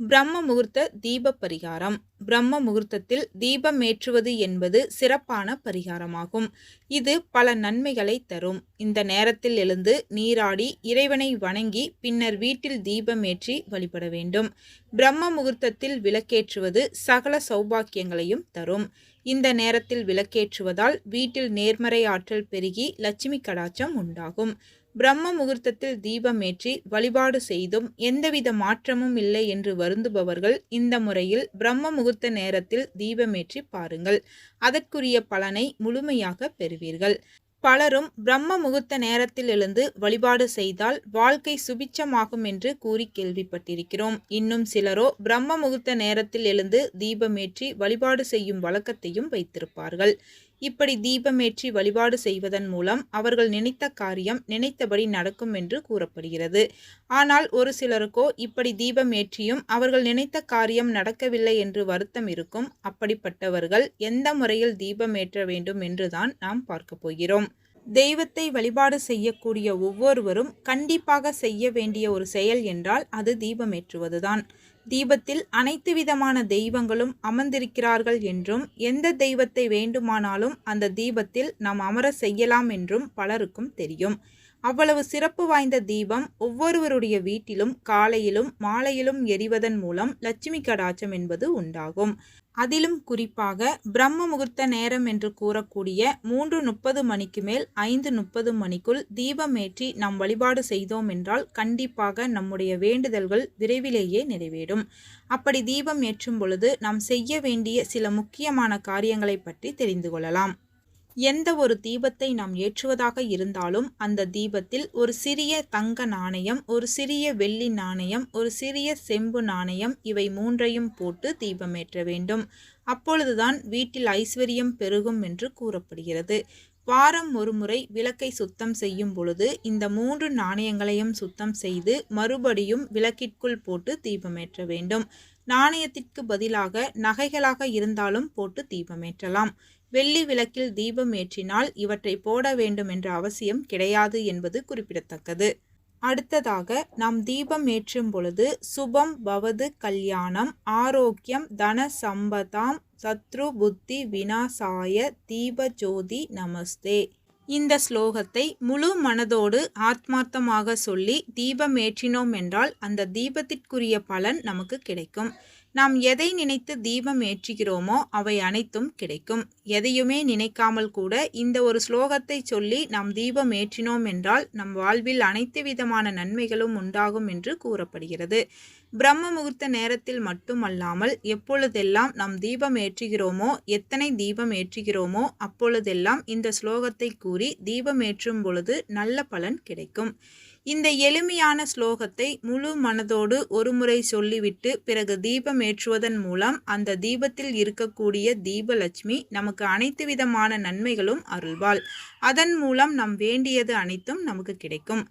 பிரம்ம முகூர்த்த தீப பரிகாரம் பிரம்ம முகூர்த்தத்தில் தீபம் ஏற்றுவது என்பது சிறப்பான பரிகாரமாகும். இது பல நன்மைகளை தரும். இந்த நேரத்தில் எழுந்து நீராடி இறைவனை வணங்கி பின்னர் வீட்டில் தீபம் ஏற்றி வழிபட வேண்டும். பிரம்ம முகூர்த்தத்தில் விளக்கேற்றுவது சகல சௌபாக்கியங்களையும் தரும். இந்த நேரத்தில் விளக்கேற்றுவதால் வீட்டில் நேர்மறை ஆற்றல் பெருகி லட்சுமி கடாச்சம் உண்டாகும். பிரம்ம முகூர்த்தத்தில் தீபமேற்றி வழிபாடு செய்தும் எந்தவித மாற்றமும் இல்லை என்று வருந்துபவர்கள் இந்த முறையில் பிரம்ம முகூர்த்த நேரத்தில் தீபமேற்றி பாருங்கள். அதற்குரிய பலனை முழுமையாக பெறுவீர்கள். பலரும் பிரம்ம முகூர்த்த நேரத்தில் எழுந்து வழிபாடு செய்தால் வாழ்க்கை சுபிச்சமாகும் என்று கூறி கேள்விப்பட்டிருக்கிறோம். இன்னும் சிலரோ பிரம்ம முகூர்த்த நேரத்தில் எழுந்து தீபமேற்றி வழிபாடு செய்யும் வழக்கத்தையும் வைத்திருப்பார்கள். இப்படி தீபமேற்றி வழிபாடு செய்வதன் மூலம் அவர்கள் நினைத்த காரியம் நினைத்தபடி நடக்கும் என்று கூறப்படுகிறது. ஆனால் ஒரு சிலருக்கோ இப்படி தீபம் ஏற்றியும் அவர்கள் நினைத்த காரியம் நடக்கவில்லை என்று வருத்தம் இருக்கும் அப்படிப்பட்டவர்கள் எந்த முறையில் தீபம் ஏற்ற வேண்டும் என்றுதான் நாம் பார்க்க போகிறோம். தெய்வத்தை வழிபாடு செய்யக்கூடிய ஒவ்வொருவரும் கண்டிப்பாக செய்ய வேண்டிய ஒரு செயல் என்றால் அது தீபமேற்றுவதுதான். தீபத்தில் அனைத்து விதமான தெய்வங்களும் அமர்ந்திருக்கிறார்கள் என்றும் எந்த தெய்வத்தை வேண்டுமானாலும் அந்த தீபத்தில் நாம் அமர செய்யலாம் என்றும் பலருக்கும் தெரியும். அவ்வளவு சிறப்பு வாய்ந்த தீபம் ஒவ்வொருவருடைய வீட்டிலும் காலையிலும் மாலையிலும் எரிவதன் மூலம் லட்சுமி கடாச்சம் என்பது உண்டாகும். அதிலும் குறிப்பாக பிரம்ம முகூர்த்த நேரம் என்று கூறக்கூடிய மூன்று முப்பது மணிக்கு மேல் ஐந்து முப்பது மணிக்குள் தீபமேற்றி நாம் வழிபாடு செய்தோம் என்றால் கண்டிப்பாக நம்முடைய வேண்டுதல்கள் விரைவிலேயே நிறைவேறும். அப்படி தீபம் ஏற்றும் பொழுது நாம் செய்ய வேண்டிய சில முக்கியமான காரியங்களை பற்றி தெரிந்து கொள்ளலாம். எந்த ஒரு தீபத்தை நாம் ஏற்றுவதாக இருந்தாலும் அந்த தீபத்தில் ஒரு சிறிய தங்க நாணயம் ஒரு சிறிய வெள்ளி நாணயம் ஒரு சிறிய செம்பு நாணயம் இவை மூன்றையும் போட்டு தீபமேற்ற வேண்டும். அப்பொழுதுதான் வீட்டில் ஐஸ்வர்யம் பெருகும் என்று கூறப்படுகிறது. வாரம் ஒருமுறை விளக்கை சுத்தம் செய்யும் பொழுது இந்த மூன்று நாணயங்களையும் சுத்தம் செய்து மறுபடியும் விளக்கிற்குள் போட்டு தீபமேற்ற வேண்டும். நாணயத்திற்கு பதிலாக நகைகளாக இருந்தாலும் போட்டு தீபமேற்றலாம் வெள்ளி விளக்கில் தீபம் ஏற்றினால் இவற்றை போட வேண்டும் என்ற அவசியம் கிடையாது என்பது குறிப்பிடத்தக்கது. அடுத்ததாக நாம் தீபம் ஏற்றும் பொழுது சுபம் பவது கல்யாணம் ஆரோக்கியம் தன சம்பதாம் சத்ரு புத்தி வினாசாய தீப ஜோதி நமஸ்தே. இந்த ஸ்லோகத்தை முழு மனதோடு ஆத்மார்த்தமாக சொல்லி தீபம் ஏற்றினோம் என்றால் அந்த தீபத்திற்குரிய பலன் நமக்கு கிடைக்கும். நாம் எதை நினைத்து தீபம் ஏற்றுகிறோமோ அவை அனைத்தும் கிடைக்கும். எதையுமே நினைக்காமல் கூட இந்த ஒரு ஸ்லோகத்தை சொல்லி நாம் தீபம் ஏற்றினோம் என்றால் நம் வாழ்வில் அனைத்து விதமான நன்மைகளும் உண்டாகும் என்று கூறப்படுகிறது. பிரம்ம முகூர்த்த நேரத்தில் மட்டுமல்லாமல் எப்பொழுதெல்லாம் நாம் தீபம் ஏற்றுகிறோமோ எத்தனை தீபம் ஏற்றுகிறோமோ அப்பொழுதெல்லாம் இந்த ஸ்லோகத்தை கூறி தீபம் ஏற்றும் பொழுது நல்ல பலன் கிடைக்கும். இந்த எளிமையான ஸ்லோகத்தை முழு மனதோடு ஒருமுறை சொல்லிவிட்டு பிறகு தீபம் ஏற்றுவதன் மூலம் அந்த தீபத்தில் இருக்கக்கூடிய தீபலட்சுமி நமக்கு அனைத்து விதமான நன்மைகளும் அருள்வாள். அதன் மூலம் நம் வேண்டியது அனைத்தும் நமக்கு கிடைக்கும்.